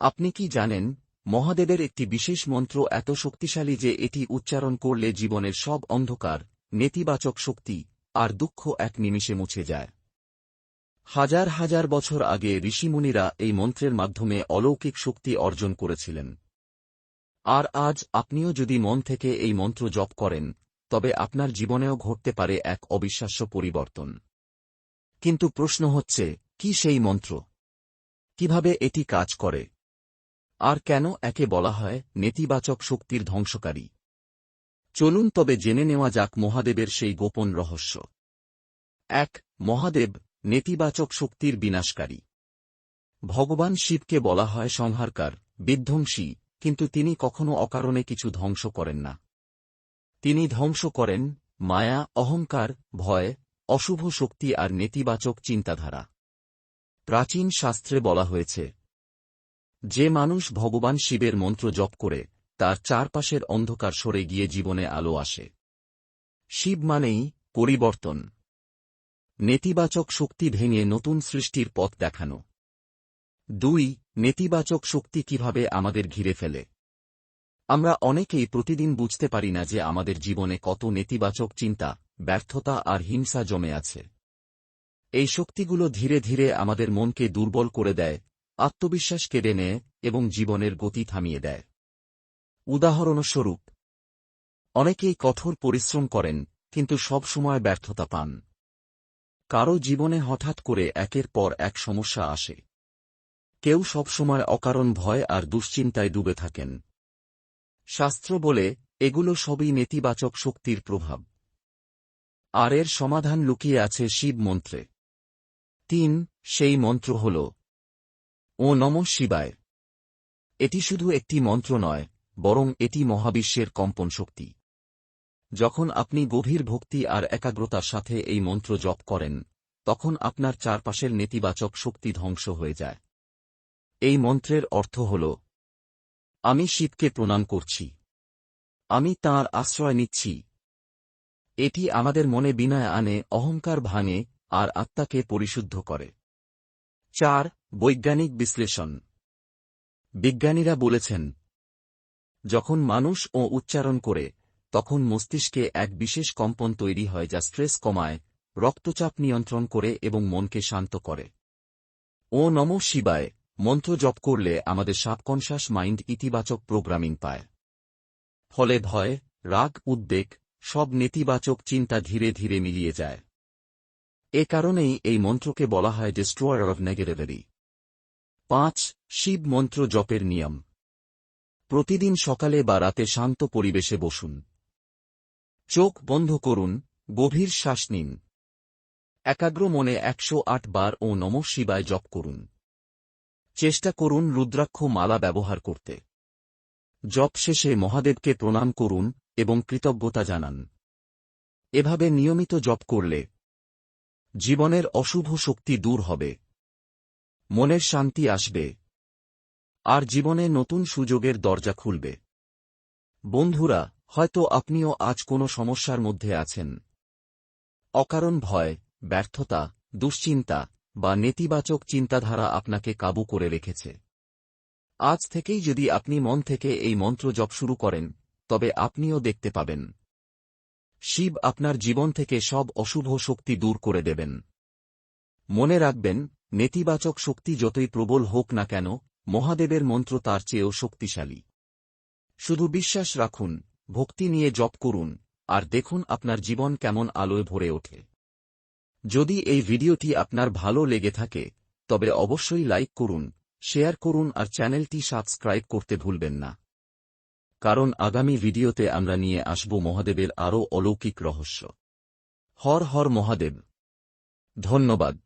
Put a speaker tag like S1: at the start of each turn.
S1: আপনি কি জানেন, মহাদেবের একটি বিশেষ মন্ত্র এত শক্তিশালী যে এটি উচ্চারণ করলে জীবনের সব অন্ধকার, নেতিবাচক শক্তি আর দুঃখ এক নিমিষে মুছে যায়। হাজার হাজার বছর আগে ঋষিমুনিরা এই মন্ত্রের মাধ্যমে অলৌকিক শক্তি অর্জন করেছিলেন। আর আজ আপনিও যদি মন থেকে এই মন্ত্র জপ করেন, তবে আপনার জীবনেও ঘটতে পারে এক অবিশ্বাস্য পরিবর্তন। কিন্তু প্রশ্ন হচ্ছে, কি সেই মন্ত্র? কীভাবে এটি কাজ করে? আর কেন একে বলা হয় নেতিবাচক শক্তির ধ্বংসকারী? চলুন তবে জেনে নেওয়া যাক মহাদেবের সেই গোপন রহস্য। এক, মহাদেব নেতিবাচক শক্তির বিনাশকারী। ভগবান শিবকে বলা হয় সংহারকার, বিধ্বংসী, কিন্তু তিনি কখনো অকারণে কিছু ধ্বংস করেন না। তিনি ধ্বংস করেন মায়া, অহংকার, ভয়, অশুভ শক্তি আর নেতিবাচক চিন্তাধারা। প্রাচীন শাস্ত্রে বলা হয়েছে যে মানুষ ভগবান শিবের মন্ত্র জপ করে, তার চারপাশের অন্ধকার সরে গিয়ে জীবনে আলো আসে। শিব মানেই পরিবর্তন। নেতিবাচক শক্তি ভেঙে নতুন সৃষ্টির পথ দেখানো। দুই, নেতিবাচক শক্তি কীভাবে আমাদের ঘিরে ফেলে? আমরা অনেকেই প্রতিদিন বুঝতে পারি না যে আমাদের জীবনে কত নেতিবাচক চিন্তা, ব্যর্থতা আর হিংসা জমে আছে। এই শক্তিগুলো ধীরে ধীরে আমাদের মনকে দুর্বল করে দেয় আত্মবিশ্বাস কেড়ে নেয় এবং জীবনের গতি থামিয়ে দেয়। উদাহরণস্বরূপ, অনেকেই কঠোর পরিশ্রম করেন, কিন্তু সব সময় ব্যর্থতা পান। কারও জীবনে হঠাৎ করে একের পর এক সমস্যা আসে। কেউ সবসময় অকারণ ভয় আর দুশ্চিন্তায় ডুবে থাকেন। শাস্ত্র বলে, এগুলো সবই নেতিবাচক শক্তির প্রভাব। আর এর সমাধান লুকিয়ে আছে শিব মন্ত্রে। তিন, সেই মন্ত্র হল ও নম শিবায়। এটি শুধু একটি মন্ত্র নয়, বরং এটি মহাবিশ্বের কম্পন শক্তি। যখন আপনি গভীর ভক্তি আর একাগ্রতার সাথে এই মন্ত্র জপ করেন, তখন আপনার চারপাশের নেতিবাচক শক্তি ধ্বংস হয়ে যায়। এই মন্ত্রের অর্থ হল, আমি শিবকে প্রণাম করছি। আমি তাঁর আশ্রয় নিচ্ছি। এটি আমাদের মনে বিনয় আনে, অহংকার ভাঙে, আর আত্মাকে পরিশুদ্ধ করে। চার বৈজ্ঞানিক বিশ্লেষণ। বিজ্ঞানীরা বলেছেন, যখন মানুষ ও উচ্চারণ করে, তখন মস্তিষ্কে এক বিশেষ কম্পন তৈরি হয় যা স্ট্রেস কমায়, রক্তচাপ নিয়ন্ত্রণ করে এবং মনকে শান্ত করে। ও নম শিবায়, মন্ত্র জপ করলে আমাদের সাবকনশাস মাইন্ড ইতিবাচক প্রোগ্রামিং পায়। ফলে ভয়, রাগ, উদ্বেগ সব নেতিবাচক চিন্তা ধীরে ধীরে মিলিয়ে যায়। এ কারণেই এই মন্ত্রকে বলা হয় ডিস্ট্রয়ার অব নেগেটিভিটি পাঁচ, শিব মন্ত্র জপের নিয়ম। প্রতিদিন সকালে বা রাতে শান্ত পরিবেশে বসুন। চোখ বন্ধ করুন, গভীর শ্বাস নিন। একাগ্র মনে একশো আট বার ও নম শিবায় জপ করুন। চেষ্টা করুন রুদ্রাক্ষ মালা ব্যবহার করতে। জপ শেষে মহাদেবকে প্রণাম করুন এবং কৃতজ্ঞতা জানান। এভাবে নিয়মিত জপ করলে জীবনের অশুভ শক্তি দূর হবে। মনের শান্তি আসবে। আর জীবনে নতুন সুযোগের দরজা খুলবে। বন্ধুরা, হয়তো আপনিও আজ কোনো সমস্যার মধ্যে আছেন। অকারণ ভয়, ব্যর্থতা, দুশ্চিন্তা বা নেতিবাচক চিন্তাধারা আপনাকে কাবু করে রেখেছে। আজ থেকেই যদি আপনি মন থেকে এই মন্ত্র জপ শুরু করেন, তবে আপনিও দেখতে পাবেন। শিব আপনার জীবন থেকে সব অশুভ শক্তি দূর করে দেবেন। মনে রাখবেন নেতিবাচক শক্তি যতই প্রবল হোক না কেন, মহাদেবের মন্ত্র তার চেয়েও শক্তিশালী। শুধু বিশ্বাস রাখুন, ভক্তি নিয়ে জপ করুন, আর দেখুন আপনার জীবন কেমন আলোয় ভরে ওঠে। যদি এই ভিডিওটি আপনার ভালো লেগে থাকে, তবে অবশ্যই লাইক করুন, শেয়ার করুন আর চ্যানেলটি সাবস্ক্রাইব করতে ভুলবেন না। কারণ আগামী ভিডিওতে আমরা নিয়ে আসব মহাদেবের আরও অলৌকিক রহস্য। হর হর মহাদেব। ধন্যবাদ।